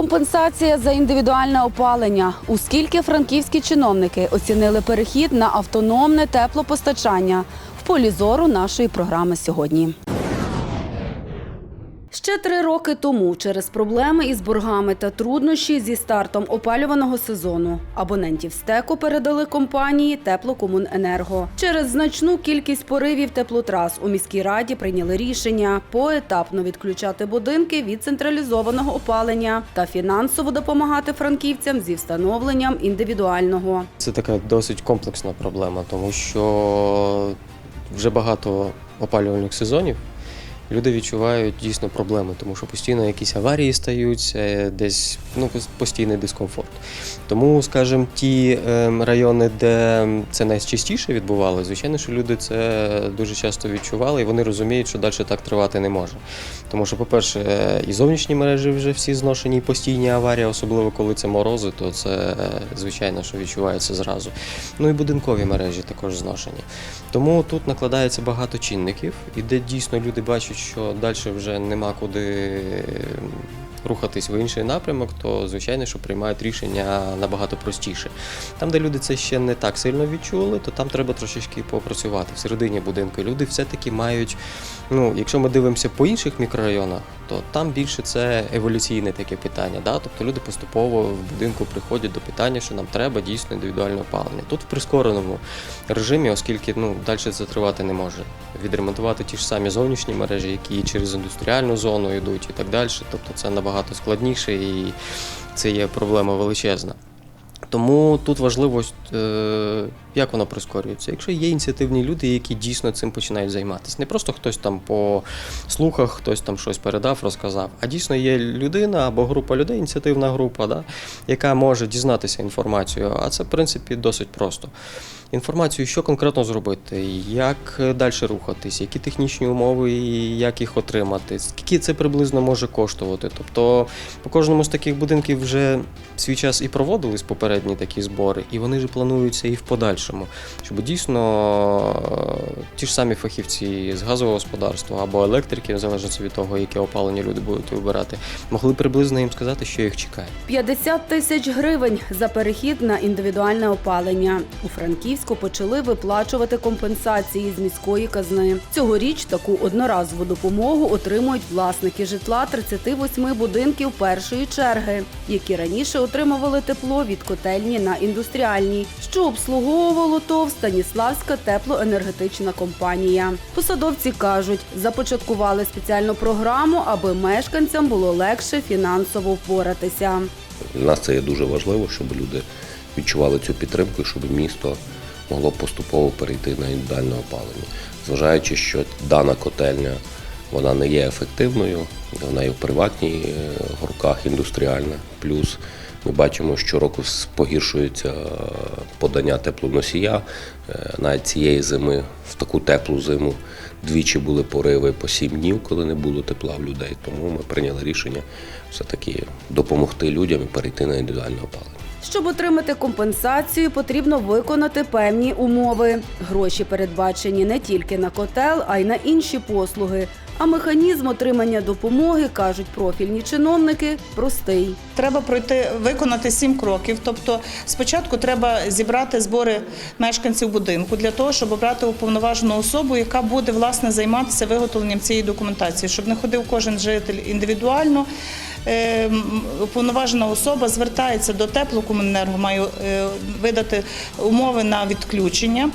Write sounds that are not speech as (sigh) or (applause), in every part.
Компенсація за індивідуальне опалення. У скільки франківські чиновники оцінили перехід на автономне теплопостачання в полі зору нашої програми сьогодні. Ще три роки тому, через проблеми із боргами та труднощі зі стартом опалюваного сезону, абонентів стеку передали компанії Теплокомуненерго. Через значну кількість поривів теплотрас у міській раді прийняли рішення поетапно відключати будинки від централізованого опалення та фінансово допомагати франківцям зі встановленням індивідуального. Це така досить комплексна проблема, тому що вже багато опалювальних сезонів. Люди відчувають дійсно проблеми, тому що постійно якісь аварії стаються, десь ну, постійний дискомфорт. Тому, скажімо, ті ем, райони, де це найчастіше відбувалося, звичайно, що люди це дуже часто відчували, і вони розуміють, що далі так тривати не може. Тому що, по-перше, і зовнішні мережі вже всі зношені, і постійні аварії, особливо коли це морози, то це звичайно, що відчувається зразу. Ну і будинкові мережі також зношені. Тому тут накладається багато чинників, і де дійсно люди бачать, що далі вже нема куди рухатись в інший напрямок, то звичайно, що приймають рішення набагато простіше. Там, де люди це ще не так сильно відчули, то там треба трошечки попрацювати всередині будинку. Люди все-таки мають. Ну, якщо ми дивимося по інших мікрорайонах, то там більше це еволюційне таке питання. Да? Тобто люди поступово в будинку приходять до питання, що нам треба дійсно індивідуальне опалення. Тут в прискореному режимі, оскільки ну, далі це тривати не може. Відремонтувати ті ж самі зовнішні мережі, які через індустріальну зону йдуть і так далі. Тобто це набагато складніше і це є проблема величезна. Тому тут важливо, е, як воно прискорюється. Якщо є ініціативні люди, які дійсно цим починають займатися. Не просто хтось там по слухах, хтось там щось передав, розказав, а дійсно є людина або група людей, ініціативна група, да, яка може дізнатися інформацію. А це, в принципі, досить просто. Інформацію, що конкретно зробити, як далі рухатись, які технічні умови, і як їх отримати, скільки це приблизно може коштувати. Тобто по кожному з таких будинків вже свій час і проводились попередні такі збори, і вони ж плануються і в подальшому, щоб дійсно е, ті ж самі фахівці з газового господарства або електрики, залежно від того, яке опалення люди будуть вибирати, могли приблизно їм сказати, що їх чекає. 50 тисяч гривень за перехід на індивідуальне опалення. У Франківську почали виплачувати компенсації з міської казни. Цьогоріч таку одноразову допомогу отримують власники житла 38 будинків першої черги, які раніше отримували тепло від котельні на індустріальній, що обслуговувало ТОВ Станіславська теплоенергетична компанія. Посадовці кажуть, започаткували спеціальну програму, аби мешканцям було легше фінансово впоратися. Для нас це є дуже важливо, щоб люди відчували цю підтримку, щоб місто могло поступово перейти на індивідуальне опалення. Зважаючи, що дана котельня вона не є ефективною, вона є в приватній е, руках індустріальна. Плюс ми бачимо, що року погіршується подання теплоносія. Е, Навіть цієї зими, в таку теплу зиму, двічі були пориви по сім днів, коли не було тепла в людей. Тому ми прийняли рішення все-таки допомогти людям і перейти на індивідуальне опалення. Щоб отримати компенсацію, потрібно виконати певні умови. Гроші передбачені не тільки на котел, а й на інші послуги. А механізм отримання допомоги, кажуть профільні чиновники, простий. Треба пройти виконати сім кроків. Тобто, спочатку треба зібрати збори мешканців будинку для того, щоб обрати уповноважену особу, яка буде власне займатися виготовленням цієї документації, щоб не ходив кожен житель індивідуально. Е, Уповноважена особа звертається до теплокомуненерго, має е, видати умови на відключення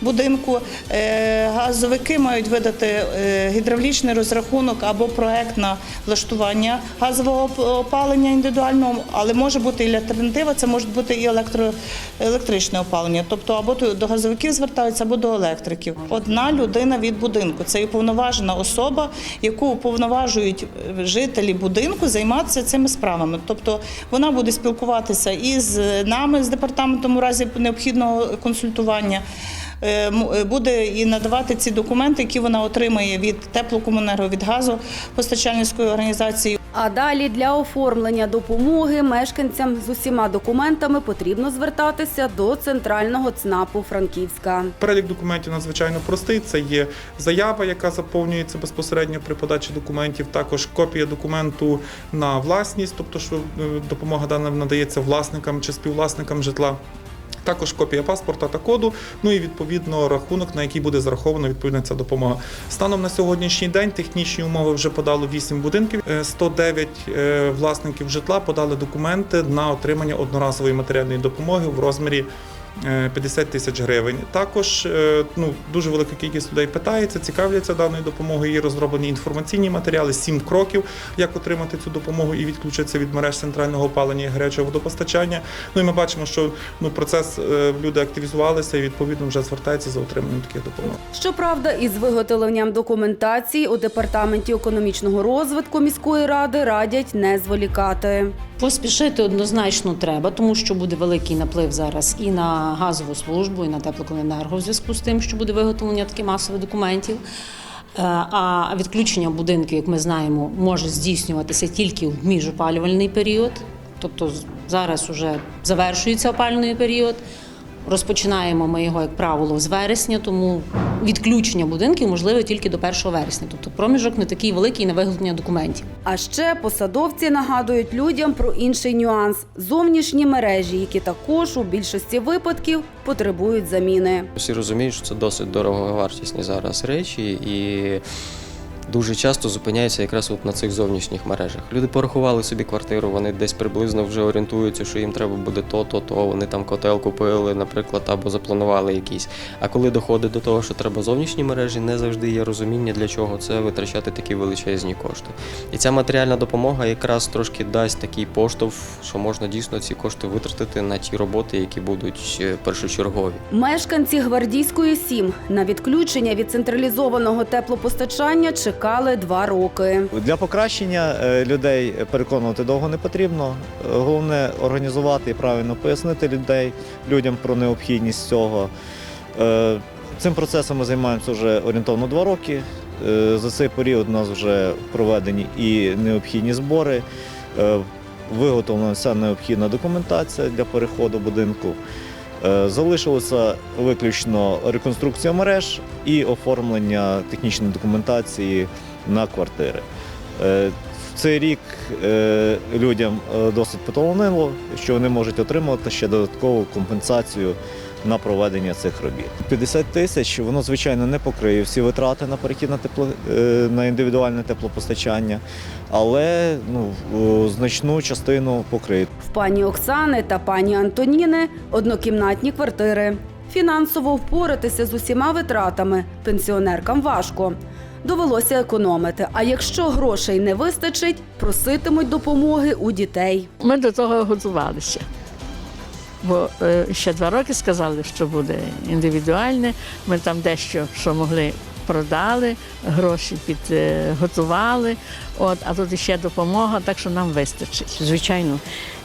будинку. Е, Газовики мають видати гідравлічний розрахунок або проект на влаштування газового опалення індивідуального, але може бути і альтернатива, це може бути і електро, електричне опалення. Тобто або до газовиків звертаються, або до електриків. Одна людина від будинку це уповноважена особа, яку уповноважують жителі будинку займатися цими справами. Тобто вона буде спілкуватися і з нами з департаментом у разі необхідного консультування. Е, е, Буде і надавати ці документи, які вона отримає від теплокомунерго, від газопостачальницької організації. А далі для оформлення допомоги мешканцям з усіма документами потрібно звертатися до центрального ЦНАПу Франківська. Перелік документів надзвичайно простий. Це є заява, яка заповнюється безпосередньо при подачі документів. Також копія документу на власність, тобто що е, допомога дана надається власникам чи співвласникам житла. Також копія паспорта та коду, ну і відповідно рахунок, на який буде зарахована відповідна ця допомога. Станом на сьогоднішній день технічні умови вже подало 8 будинків. Е, 109 е, власників житла подали документи на отримання одноразової матеріальної допомоги в розмірі е, 50 тисяч гривень. Також е, ну, дуже велика кількість людей питається, цікавляться даною допомогою. Є розроблені інформаційні матеріали, 7 кроків, як отримати цю допомогу і відключитися від мереж центрального опалення і гарячого водопостачання. Ну і ми бачимо, що ну, процес е, люди активізувалися і відповідно вже звертаються за отриманням таких допомог. Щоправда, із виготовленням документації у департаменті економічного розвитку міської ради радять не зволікати. Поспішити однозначно треба, тому що буде великий наплив зараз і на газову службу, і на теплокомуненерго в зв'язку з тим, що буде виготовлення таких масових документів. Е, А відключення будинків, як ми знаємо, може здійснюватися тільки в міжопалювальний період. Тобто зараз вже завершується опалювальний період. Розпочинаємо ми його, як правило, з вересня, тому відключення будинків можливе тільки до 1 вересня. Тобто проміжок не такий великий на виготовлення документів. А ще посадовці нагадують людям про інший нюанс зовнішні мережі, які також у більшості випадків потребують заміни. Всі розуміють, що це досить дороговартісні зараз речі, і дуже часто зупиняються якраз от на цих зовнішніх мережах. Люди порахували собі квартиру, вони десь приблизно вже орієнтуються, що їм треба буде то, то, то. Вони там котел купили, наприклад, або запланували якийсь. А коли доходить до того, що треба зовнішні мережі, не завжди є розуміння, для чого це витрачати такі величезні кошти. І ця матеріальна допомога якраз трошки дасть такий поштовх, що можна дійсно ці кошти витратити на ті роботи, які будуть е, першочергові. Мешканці Гвардійської 7 на відключення від централізованого теплопостачання чекали два роки. Для покращення е, людей переконувати довго не потрібно. Е, Головне організувати і правильно пояснити людей, людям про необхідність цього. Е, Цим процесом ми займаємося вже орієнтовно два роки. За цей період у нас вже проведені і необхідні збори, виготовлена вся необхідна документація для переходу будинку. Е, Залишилося виключно реконструкція мереж і оформлення технічної документації на квартири. Е, цей рік е, людям досить потолонило, що вони можуть отримати ще додаткову компенсацію на проведення цих робіт. 50 тисяч воно звичайно не покриє всі витрати на перехід на тепло е, на індивідуальне теплопостачання, але ну значну частину покриє. В пані Оксани та пані Антоніни однокімнатні квартири. Фінансово впоратися з усіма витратами пенсіонеркам важко. Довелося економити. А якщо грошей не вистачить, проситимуть допомоги у дітей. Ми до того готувалися. Бо е, ще два роки сказали, що буде індивідуальне. Ми там дещо, що могли, продали, гроші підготували. От, а тут ще допомога, так що нам вистачить. Звичайно,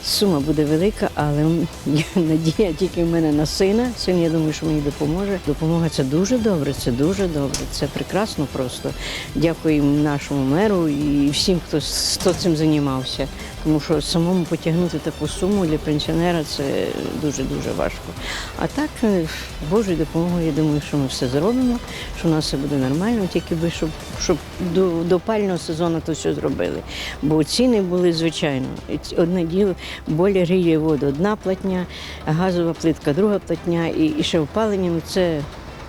сума буде велика, але (laughs) надія тільки в мене на сина. Син, я думаю, що мені допоможе. Допомога це дуже добре, це дуже добре, це прекрасно просто. Дякуємо нашому меру і всім, хто, хто цим займався. Тому що самому потягнути таку суму для пенсіонера це дуже-дуже важко. А так, е, Божою допомогою, я думаю, що ми все зробимо, що у нас все буде нормально, тільки би, щоб, щоб до, до опального сезону то все зробили. Бо ціни були, звичайно, одне діло, болі гріє воду, одна платня, газова плитка, друга платня, і, і ще опалення, ну це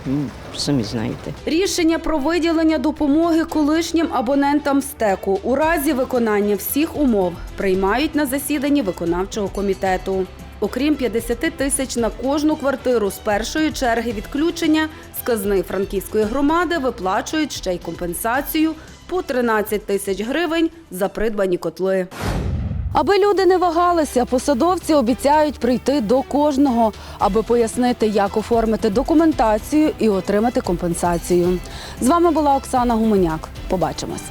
м, самі знаєте. Рішення про виділення допомоги колишнім абонентам стеку у разі виконання всіх умов приймають на засіданні виконавчого комітету. Окрім 50 тисяч на кожну квартиру з першої черги відключення з казни франківської громади виплачують ще й компенсацію по 13 тисяч гривень за придбані котли. Аби люди не вагалися, посадовці обіцяють прийти до кожного, аби пояснити, як оформити документацію і отримати компенсацію. З вами була Оксана Гуменяк. Побачимось.